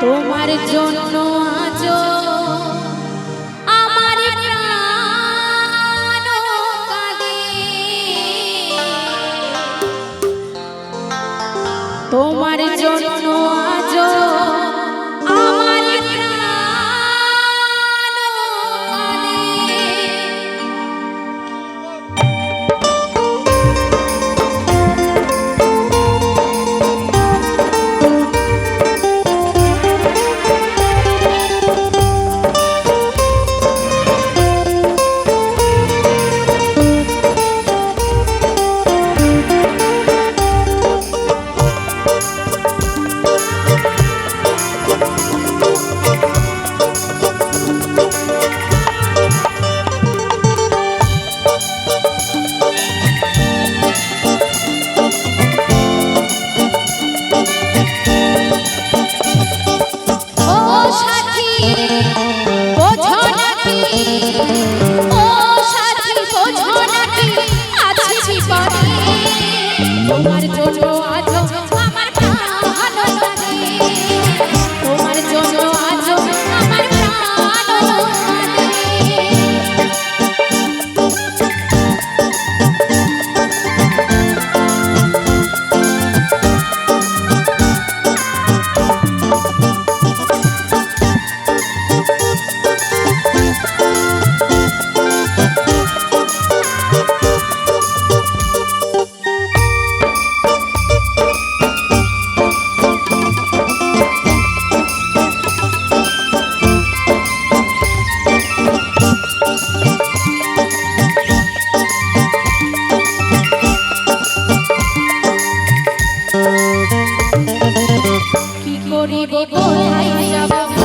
তোমার জন্য আজ আমার তোমার জন্য Almighty told কি করিব কোথায় যাব?